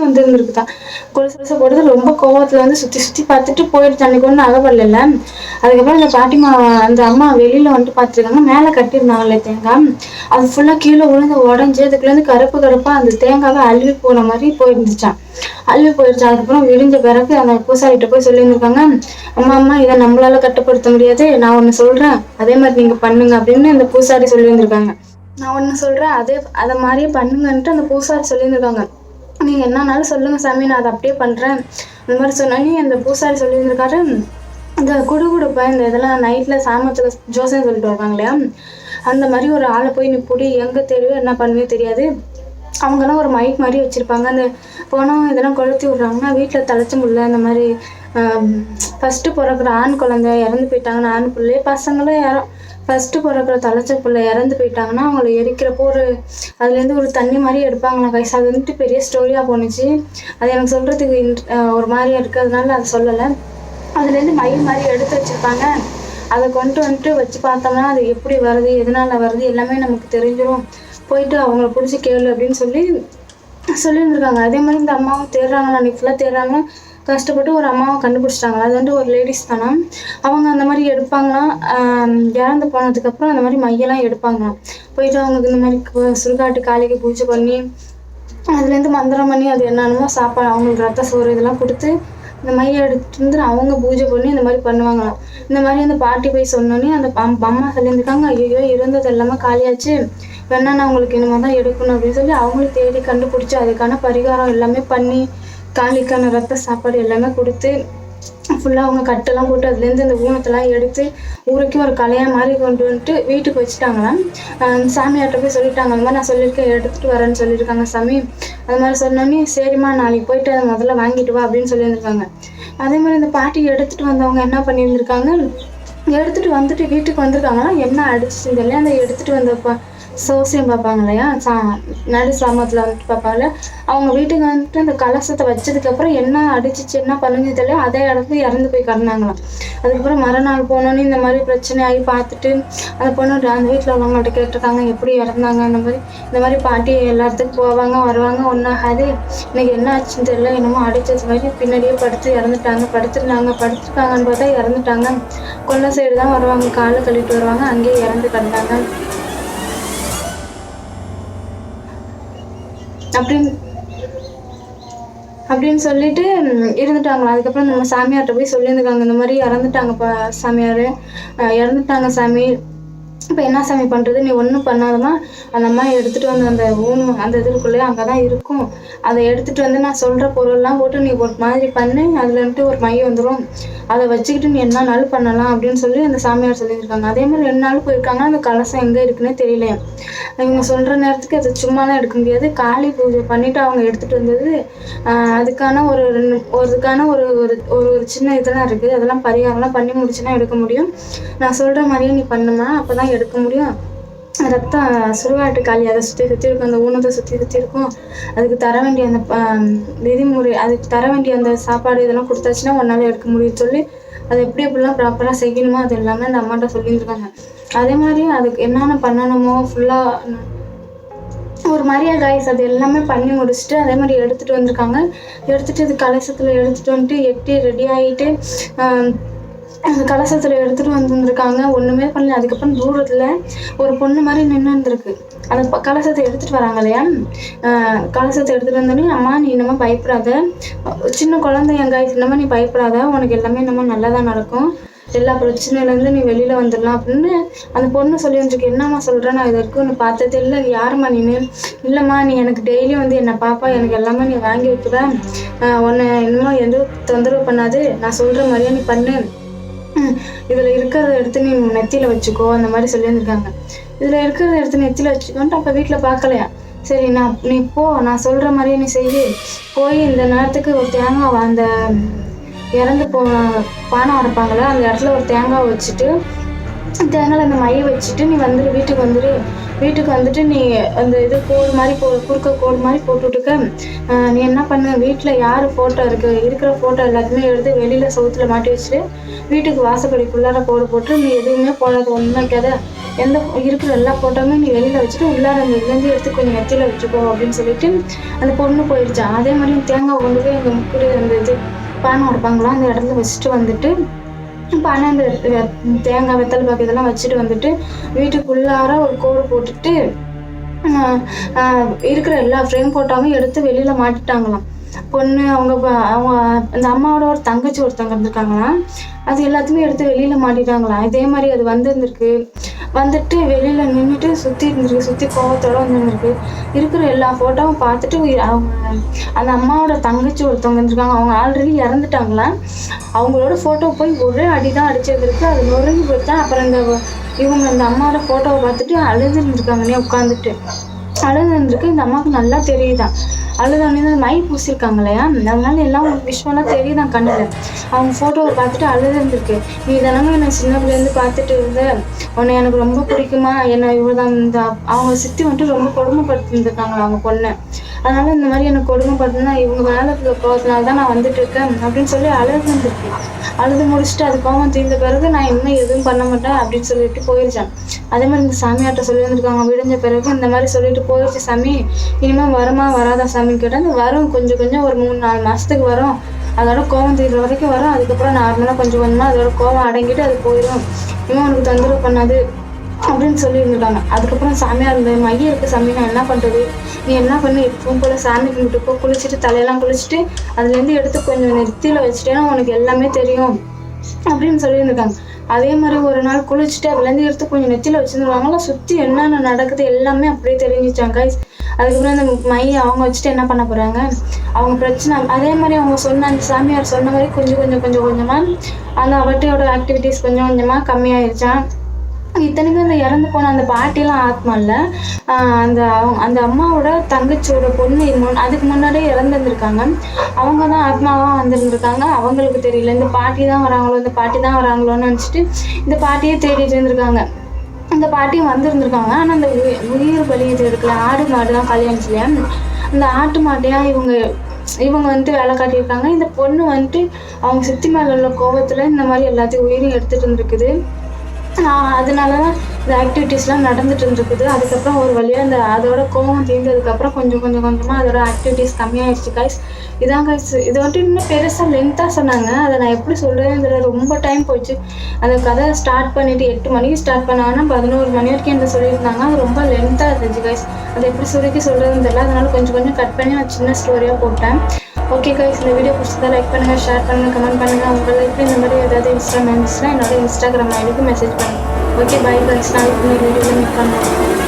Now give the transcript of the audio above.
வந்திருந்திருக்குதான் கொலுசு போட்டு போடுறது ரொம்ப கோபத்தில் வந்து சுற்றி சுற்றி பார்த்துட்டு போயிடுச்சு. அன்னைக்கு ஒன்றும் அகப்படல அதுக்கப்புறம் இந்த பாட்டிமா அந்த அம்மா வெளியில் வந்துட்டு பார்த்துருக்காங்க. மேலே கட்டியிருந்தாங்கல்ல தேங்காய். அது ஃபுல்லாக கீழே விழுந்து உடஞ்சி அதுக்குள்ள கருப்பு கருப்பாக அந்த தேங்காவை அழுவி போன மாதிரி போயிருந்துச்சான் அழுவி போயிடுச்சு அதுக்கப்புறம் விடிஞ்ச பிறகு அந்த பூசாரிகிட்ட போய் சொல்லியிருந்திருக்காங்க அம்மா அம்மா இதை நம்மளால கட்டுப்படுத்த முடியாது. நான் ஒன்று சொல்கிறேன் அதே மாதிரி நீங்கள் பண்ணுங்க அப்படின்னு அந்த பூசாரி சொல்லியிருந்திருக்காங்க. நான் ஒன்று சொல்கிறேன் அதே அதை மாதிரியே பண்ணுங்கன்ட்டு அந்த பூசாரி சொல்லியிருந்திருக்காங்க. நீங்கள் என்னன்னாலும் சொல்லுங்கள் சாமி நான் அதை அப்படியே பண்ணுறேன் அந்த மாதிரி சொன்னோன்னே அந்த பூசாரி சொல்லியிருந்திருக்காரு இந்த குடுகுடுப்பை இந்த இதெல்லாம் நைட்டில் சாமத்தில் ஜோசம் சொல்லிட்டு வருவாங்க இல்லையா? அந்த மாதிரி ஒரு ஆளை போய் நீ பிடி எங்கே தெரியும் என்ன பண்ணுவே தெரியாது. அவங்கெல்லாம் ஒரு மைக் மாதிரி வச்சுருப்பாங்க. அந்த பணம் இதெல்லாம் கொளுத்தி விட்றாங்கன்னா வீட்டில் தலைச்ச முடியல அந்த மாதிரி ஃபஸ்ட்டு பிறக்கிற ஆண் குழந்தை இறந்து போயிட்டாங்கன்னா ஆண் பிள்ளை பசங்களும் யாரும் ஃபஸ்ட்டு பிறக்கிற தலைச்ச பிள்ளை இறந்து போயிட்டாங்கன்னா அவங்கள எரிக்கிறப்போ ஒரு அதுலேருந்து ஒரு தண்ணி மாதிரி எடுப்பாங்களா கைஸ் அது வந்துட்டு பெரிய ஸ்டோரியாக போணுச்சு. அது எனக்கு சொல்கிறதுக்கு ஒரு மாதிரியாக இருக்குது அதனால அதை சொல்லலை. அதுலேருந்து மயில் மாதிரி எடுத்து வச்சுருப்பாங்க. அதை கொண்டு வந்துட்டு வச்சு பார்த்தோம்னா அது எப்படி வருது எதனால வருது எல்லாமே நமக்கு தெரிஞ்சிடும் போயிட்டு அவங்கள பிடிச்சி கேளு அப்படின்னு சொல்லி சொல்லியிருந்துருக்காங்க. அதே மாதிரி இந்த அம்மாவும் தேடுறாங்க. அன்றைக்கி ஃபுல்லாக தேடுறாங்கன்னா கஷ்டப்பட்டு ஒரு அம்மாவை கண்டுபிடிச்சிட்டாங்களா? அது வந்து ஒரு லேடிஸ் தானே? அவங்க அந்த மாதிரி எடுப்பாங்களாம் இறந்து போனதுக்கப்புறம் அந்த மாதிரி மையெல்லாம் எடுப்பாங்களாம் போயிட்டு அவங்களுக்கு இந்த மாதிரி சுடுகாட்டு காளிக்கு பூஜை பண்ணி அதுலேருந்து மந்திரம் பண்ணி அது என்னென்னமோ சாப்பாடு அவங்களுக்கு ரத்த சோறு இதெல்லாம் கொடுத்து இந்த மையை எடுத்துட்டு வந்து அவங்க பூஜை பண்ணி இந்த மாதிரி பண்ணுவாங்களாம். இந்த மாதிரி அந்த பாட்டி போய் சொன்னோன்னே அந்த அம்மா சொல்லியிருந்துருக்காங்க ஐயோ இருந்தது எல்லாமே காலியாச்சு. வேணா நான் உங்களுக்கு இனிமே தான் எடுக்கணும்? அப்படின்னு சொல்லி அவங்களும் தேடி கண்டுபிடிச்சி அதுக்கான பரிகாரம் எல்லாமே பண்ணி காளிக்கான ரத்த சாப்பாடு எல்லாமே கொடுத்து ஃபுல்லாக அவங்க கட்டெல்லாம் போட்டு அதுலேருந்து இந்த ஊனத்தெல்லாம் எடுத்து ஊருக்கே ஒரு கலையாக மாதிரி கொண்டு வந்துட்டு வீட்டுக்கு வச்சுட்டாங்களாம் சாமியார்கிட்ட சாமியார்ட்ட போய் சொல்லிட்டாங்க அந்த மாதிரி நான் சொல்லியிருக்கேன் எடுத்துகிட்டு வரேன்னு சொல்லியிருக்காங்க சாமி. அது மாதிரி சொன்னோன்னே சரிம்மா நாளைக்கு போயிட்டு அதை முதல்ல வாங்கிட்டு வா அப்படின்னு சொல்லியிருந்திருக்காங்க. அதே மாதிரி இந்த பாட்டி எடுத்துகிட்டு வந்தவங்க என்ன பண்ணியிருந்திருக்காங்க? எடுத்துகிட்டு வந்துட்டு வீட்டுக்கு வந்திருக்காங்கன்னா என்ன அடிச்சுன்னு தெரியல அந்த எடுத்துகிட்டு வந்த சோசியம் பார்ப்பாங்க இல்லையா? சா நடு சாமத்தில் வந்துட்டு பார்ப்பாங்கல்ல அவங்க வீட்டுக்கு வந்துட்டு அந்த கலசத்தை வச்சதுக்கப்புறம் என்ன அடிச்சிச்சு என்ன பண்ணுங்க தெரியல. அதே இடத்துல இறந்து போய் கிடந்தாங்களாம். அதுக்கப்புறம் மறுநாள் போனோன்னே இந்த மாதிரி பிரச்சனை ஆகி பார்த்துட்டு அந்த பொண்ணு அந்த வீட்டில் உள்ளவங்கள்ட்ட கேட்டிருக்காங்க எப்படி இறந்தாங்க அந்த மாதிரி இந்த மாதிரி பாட்டி எல்லாத்துக்கும் போவாங்க வருவாங்க ஒன்றாகாது இன்னைக்கு என்ன ஆச்சுன்னு தெரியல என்னமோ அடிச்சது மாதிரி பின்னாடியே படுத்து இறந்துட்டாங்க. படுத்துருந்தாங்க படுத்துருக்காங்கன்னு பார்த்தா இறந்துட்டாங்க. கொல்லை சைடு தான் வருவாங்க காலை கழுவிட்டு வருவாங்க அங்கேயே இறந்து கிடந்தாங்க. அப்படின்னு அப்படின்னு சொல்லிட்டு இருந்துட்டாங்களா அதுக்கப்புறம் நம்ம சாமியார்கிட்ட போய் சொல்லியிருந்துருக்காங்க இந்த மாதிரி இறந்துட்டாங்கப்பா சாமியார். இறந்துட்டாங்க சாமி. இப்போ என்ன சாமி பண்ணுறது நீ ஒன்றும் பண்ணாதமா அந்த அம்மா எடுத்துகிட்டு வந்து அந்த ஊனும் அந்த இதுக்குள்ளேயே அங்கே தான் இருக்கும். அதை எடுத்துகிட்டு வந்து நான் சொல்கிற பொருள்லாம் போட்டு நீ ஒரு மாதிரி பண்ணு. அதில் வந்துட்டு ஒரு மையம் வந்துடும் அதை வச்சுக்கிட்டு நீ என்ன நாள் பண்ணலாம் அப்படின்னு சொல்லி அந்த சாமியார் சொல்லியிருக்காங்க. அதே மாதிரி ரெண்டு நாள் போயிருக்காங்க அந்த கலசம் எங்கே இருக்குன்னே தெரியல. இவங்க சொல்கிற நேரத்துக்கு அது சும்மாலாம் எடுக்க முடியாது. காளி பூஜை பண்ணிவிட்டு அவங்க எடுத்துகிட்டு வந்தது அதுக்கான ஒரு ரெண்டு ஒருக்கான ஒரு ஒரு ஒரு ஒரு சின்ன இதெல்லாம் இருக்குது அதெல்லாம் பரிகாரம்லாம் பண்ணி முடிச்சுன்னா எடுக்க முடியும். நான் சொல்கிற மாதிரியே நீ பண்ணுமா? அப்போ தான் எடுக்க முடியும். ரத்தம் சுடுகாட்டு காளி அதை சுற்றி சுற்றி இருக்கும். அந்த ஊனத்தை சுற்றி சுற்றி இருக்கும். அதுக்கு தர வேண்டிய அந்த விதிமுறை அதுக்கு தர வேண்டிய அந்த சாப்பாடு இதெல்லாம் கொடுத்தாச்சுன்னா ஒன்றால் எடுக்க முடியும்னு சொல்லி அதை எப்படி எப்படிலாம் ப்ராப்பராக செய்யணுமோ அது எல்லாமே அந்த அம்மாட்ட சொல்லியிருக்காங்க அதே மாதிரி அதுக்கு என்னென்ன பண்ணணுமோ ஃபுல்லாக ஒரு மாதிரியா காய்ஸ் அது எல்லாமே பண்ணி முடிச்சுட்டு அதே மாதிரி எடுத்துகிட்டு வந்திருக்காங்க. எடுத்துகிட்டு இது கலசத்தில் எடுத்துகிட்டு வந்துட்டு எட்டி ரெடி ஆகிட்டு கலசத்தில் எடுத்துகிட்டு வந்துருந்துருக்காங்க ஒன்றுமே பண்ணல. அதுக்கப்புறம் தூரத்தில் ஒரு பொண்ணு மாதிரி நின்று இருந்திருக்கு. அந்த கலசத்தை எடுத்துகிட்டு வராங்க இல்லையா? கலசத்தை எடுத்துகிட்டு வந்தோடனே அம்மா நீ இன்னமும் பயப்படாத. சின்ன குழந்தை என் காய்ஸ் இன்னமும் நீ பயப்படாத. உனக்கு எல்லாமே இன்னமும் நல்லா தான் நடக்கும். எல்லா பிரச்சனையிலேருந்து நீ வெளியில் வந்துடலாம். அப்படின்னு அந்த பொண்ணு சொல்லி வந்துருக்கு. என்னம்மா சொல்கிறேன் நான் இது வரைக்கும் ஒன்று பார்த்ததே இல்லை. யாரும்மா நீ இல்லைம்மா நீ எனக்கு டெய்லியும் வந்து என்னை பாப்பா? எனக்கு எல்லாமே நீ வாங்கி வைக்கிற. உன்னை இன்னமும் எதுவும் தொந்தரவு பண்ணாது. நான் சொல்கிற மாதிரியே நீ பண்ணு. இதில் இருக்கிறத எடுத்து நீ நெத்தியில் வச்சுக்கோ அந்த மாதிரி சொல்லியிருந்திருக்காங்க. இதில் இருக்கிறத எடுத்து நெத்தியில் வச்சுக்கோன்ட்டு அப்போ வீட்டில் பார்க்கலையா? சரி நான் நீ போ நான் சொல்கிற மாதிரியே நீ செய்யு போய் இந்த நேரத்துக்கு ஒரு தேங்காய் வா- அந்த இறந்து போன பானை அரைப்பாங்களே அந்த இடத்துல ஒரு தேங்காய் வச்சுட்டு தேங்காயில் அந்த மைய வச்சுட்டு நீ வந்துடு வீட்டுக்கு வந்துடு வீட்டுக்கு வந்துட்டு நீ அந்த இது கோடு மாதிரி போ குறுக்க கோடு மாதிரி போட்டுட்டுக்க நீ என்ன பண்ணு? வீட்டில் யார் ஃபோட்டோ இருக்கு? இருக்கிற ஃபோட்டோ எல்லாத்தையுமே எடுத்து வெளியில் சவுத்தில் மாட்டி வச்சுட்டு வீட்டுக்கு வாசப்படிக்குள்ளார கோடு போட்டு நீ எதுவுமே போடாத ஒன்றும் வைக்காத. எந்த இருக்கிற எல்லா ஃபோட்டோவுமே நீ வெளியில் வச்சுட்டு உள்ளார அந்த இதுலேருந்து எடுத்து கொஞ்சம் நெத்தியில் வச்சுக்கோ அப்படின்னு சொல்லிட்டு அந்த பொண்ணு போயிடுச்சான் அதே மாதிரி தேங்காய் கொண்டு போய் அந்த முக்குடு அந்த இது பானை உடைப்பாங்களா அந்த இடத்துல வச்சுட்டு வந்துட்டு இப்போ அண்ணன் இந்த தேங்காய் வெத்தலை பாக்கு இதெல்லாம் வச்சுட்டு வந்துட்டு வீட்டுக்குள்ளார ஒரு கோடு போட்டுட்டு ஆஹ் ஆஹ் இருக்கிற எல்லா ஃப்ரேம் ஃபோட்டோவும் எடுத்து வெளியில மாட்டிட்டாங்களாம். பொண்ணு அவங்க அவங்க அந்த அம்மாவோட ஒரு தங்கச்சி ஒருத்தவங்க இருந்திருக்காங்களாம் அது எல்லாத்தையுமே எடுத்து வெளியில மாட்டிட்டாங்களாம் இதே மாதிரி அது வந்திருந்திருக்கு. வந்துட்டு வெளியில நின்றுட்டு சுத்தி இருந்திருக்கு. சுத்தி கோவத்தோட வந்துருந்துருக்கு. இருக்கிற எல்லா போட்டோவும் பார்த்துட்டு உயிர் அவங்க அந்த அம்மாவோட தங்கச்சி ஒருத்தவங்க இருந்திருக்காங்க. அவங்க ஆல்ரெடி இறந்துட்டாங்களாம் அவங்களோட போட்டோ போய் ஒரே அடி தான் அடிச்சிருந்திருக்கு அது நொறுங்கி போயிட்டு அப்புறம் இந்த இவங்க அந்த அம்மாவோட போட்டோவை பார்த்துட்டு அழுதுருந்துருக்காங்கன்னே உட்காந்துட்டு அழுதுருந்துருக்கு இந்த அம்மாவுக்கு நல்லா தெரியுதான் அழுதவனே தான் மை பூசியிருக்காங்க இல்லையா? அதனால எல்லாம் விஷுவலாக தெரியுதான் கண்ணில்? அவங்க ஃபோட்டோவை பார்த்துட்டு அழுதுருந்துருக்கு நீ தினமும் என்னை சின்ன பிள்ளைலேருந்து பார்த்துட்டு இருந்த. உன்னை எனக்கு ரொம்ப பிடிக்குமா? என்னை இவ்வளோதான் இந்த அவங்க சித்தி வந்துட்டு ரொம்ப கொடுமைப்படுத்திருந்துருக்காங்களா அவங்க பொண்ணை? அதனால இந்த மாதிரி எனக்கு கொடுமைப்படுத்தினா இவங்க மேலே இருக்கிற தான் நான் வந்துட்டு இருக்கேன் அப்படின்னு சொல்லி அழுதுருந்துருக்கு அழுது முடிச்சுட்டு அது கோபம் தீர்ந்த பிறகு நான் இன்னும் எதுவும் பண்ண மாட்டேன் அப்படின்னு சொல்லிட்டு போயிருச்சேன். அதே மாதிரி இந்த சாமியாட்ட சொல்லி வந்திருக்காங்க விடிஞ்ச பிறகு இந்த மாதிரி சொல்லிட்டு போயிடுச்சு சாமி. இனிமேல் வருமா வராதா சாமின்னு கேட்டால் வரும் கொஞ்சம் கொஞ்சம் ஒரு மூணு நாலு மாதத்துக்கு வரும். அதோட கோவம் தீர்ற வரைக்கும் வரும். அதுக்கப்புறம் நார்மலாக கொஞ்சம் கொஞ்சமாக அதோட கோவம் அடங்கிட்டு அது போயிடும். இனிமேல் உனக்கு தொந்தரவு பண்ணாது அப்படின்னு சொல்லியிருந்துட்டாங்க. அதுக்கப்புறம் சாமியாக இருந்த மையம் இருக்கு சாமி நான் என்ன பண்ணுறது நீ என்ன பண்ணு? எப்பவும் போல சாமி கும்பிட்டு போ. குளிச்சுட்டு தலையெல்லாம் குளிச்சுட்டு அதுலேருந்து எடுத்து கொஞ்சம் நெத்தியில் வச்சுட்டேன்னா உனக்கு எல்லாமே தெரியும். அப்படின்னு சொல்லியிருந்திருக்காங்க. அதே மாதிரி ஒரு நாள் குளிச்சுட்டு அதுலேருந்து எடுத்து கொஞ்சம் நெத்தியில் வச்சுருந்துருவாங்களா சுற்றி என்னென்ன நடக்குது எல்லாமே அப்படியே தெரிஞ்சிச்சாங்க கைஸ் அதுக்கப்புறம் அந்த மையை அவங்க வச்சுட்டு என்ன பண்ண போகிறாங்க அவங்க பிரச்சனை அதே மாதிரி அவங்க சொன்ன அந்த சாமியார் சொன்ன மாதிரி கொஞ்சம் கொஞ்சம் கொஞ்சம் கொஞ்சமாக அந்த அவட்டையோட ஆக்டிவிட்டீஸ் கொஞ்சம் கொஞ்சமாக கம்மியாயிருச்சான் இத்தனைக்கும் அந்த இறந்து போன அந்த பாட்டிலாம் ஆத்மா இல்லை அந்த அந்த அம்மாவோட தங்கச்சியோட பொண்ணு முன் அதுக்கு முன்னாடியே இறந்துருந்துருக்காங்க. அவங்க தான் ஆத்மாவாக வந்துருந்துருக்காங்க. அவங்களுக்கு தெரியல இந்த பாட்டி தான் வராங்களோ இந்த பாட்டி தான் வராங்களோன்னு நினச்சிட்டு இந்த பாட்டியே தேடிட்டு இருந்திருக்காங்க. இந்த பாட்டியும் வந்திருந்திருக்காங்க. ஆனால் அந்த உயிர் பலி இது இருக்குல்ல ஆடு மாடு தான் கல்யாணம் அந்த ஆட்டு மாட்டையாக இவங்க இவங்க வந்துட்டு வேலை காட்டியிருக்காங்க. இந்த பொண்ணு வந்துட்டு அவங்க சித்தி மேலே உள்ள கோபத்தில் இந்த மாதிரி எல்லாத்தையும் உயிரையும் எடுத்துகிட்டு இருந்திருக்குது நான் அதனால தான் இந்த ஆக்டிவிட்டீஸ்லாம் நடந்துட்டு இருந்திருக்குது. அதுக்கப்புறம் ஒரு வழியாக இந்த அதோட கோவம் தீர்ந்ததுக்கப்புறம் கொஞ்சம் கொஞ்சம் கொஞ்சமாக அதோட ஆக்டிவிட்டீஸ் கம்மியாயிடுச்சு கைஸ் இதான் கைஸ் இது வந்துட்டு இன்னும் பெருசாக லென்த்தாக சொன்னாங்க. அதை நான் எப்படி சொல்கிறேன்னு தெரியல ரொம்ப டைம் போச்சு. அந்த கதை ஸ்டார்ட் பண்ணிட்டு எட்டு மணிக்கு ஸ்டார்ட் பண்ணாங்கன்னா பதினோரு மணி வரைக்கும் என்ன சொல்லியிருந்தாங்க? அது ரொம்ப லென்த்தாக இருந்துச்சு கைஸ் அதை எப்படி சுருக்கி சொல்கிறதுன்னு தெரியல. அதனால கொஞ்சம் கொஞ்சம் கட் பண்ணி நான் சின்ன ஸ்டோரியாக போட்டேன். ஓகே கைஸ் இந்த வீடியோ பிடிச்சதா லைக் பண்ணுங்கள் ஷேர் பண்ணுங்கள் கமெண்ட் பண்ணுங்கள் உங்க லைஃப்ல இந்த மாதிரி ஏதாவது இன்ஸ்டாகிராம் இருந்துச்சுன்னா என்னோட இன்ஸ்டாகிராம் ஐடிக்கு மெசேஜ் பண்ணுங்கள் ஓகே பை கைஸ் நாளைக்கு வீடியோவில் மீட் பண்ணலாம்